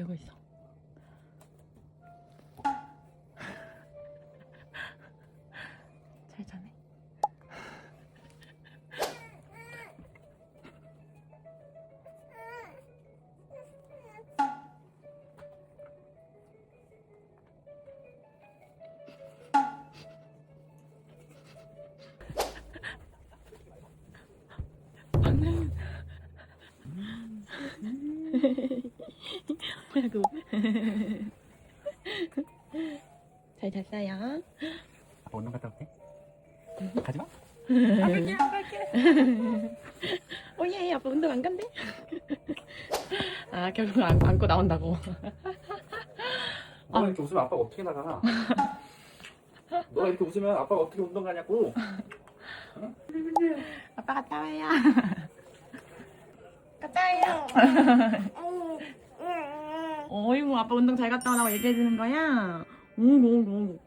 재우고 있어. 잘 자네. 방금 뭐라고? 잘 잤어요? 아빠 운동 갔다 올게. 가지 마. 오예 아빠 운동 안 간대? 아 결국 안, 안고 나온다고 너가 이렇게 웃으면 아빠가 어떻게 나가? 너가 이렇게 웃으면 아빠가 어떻게 운동 가냐고. 아빠 갔다 와요 갔다 와요 어이구 아빠 운동 잘 갔다 오라고 얘기해 주는 거야? 오구 오구 오구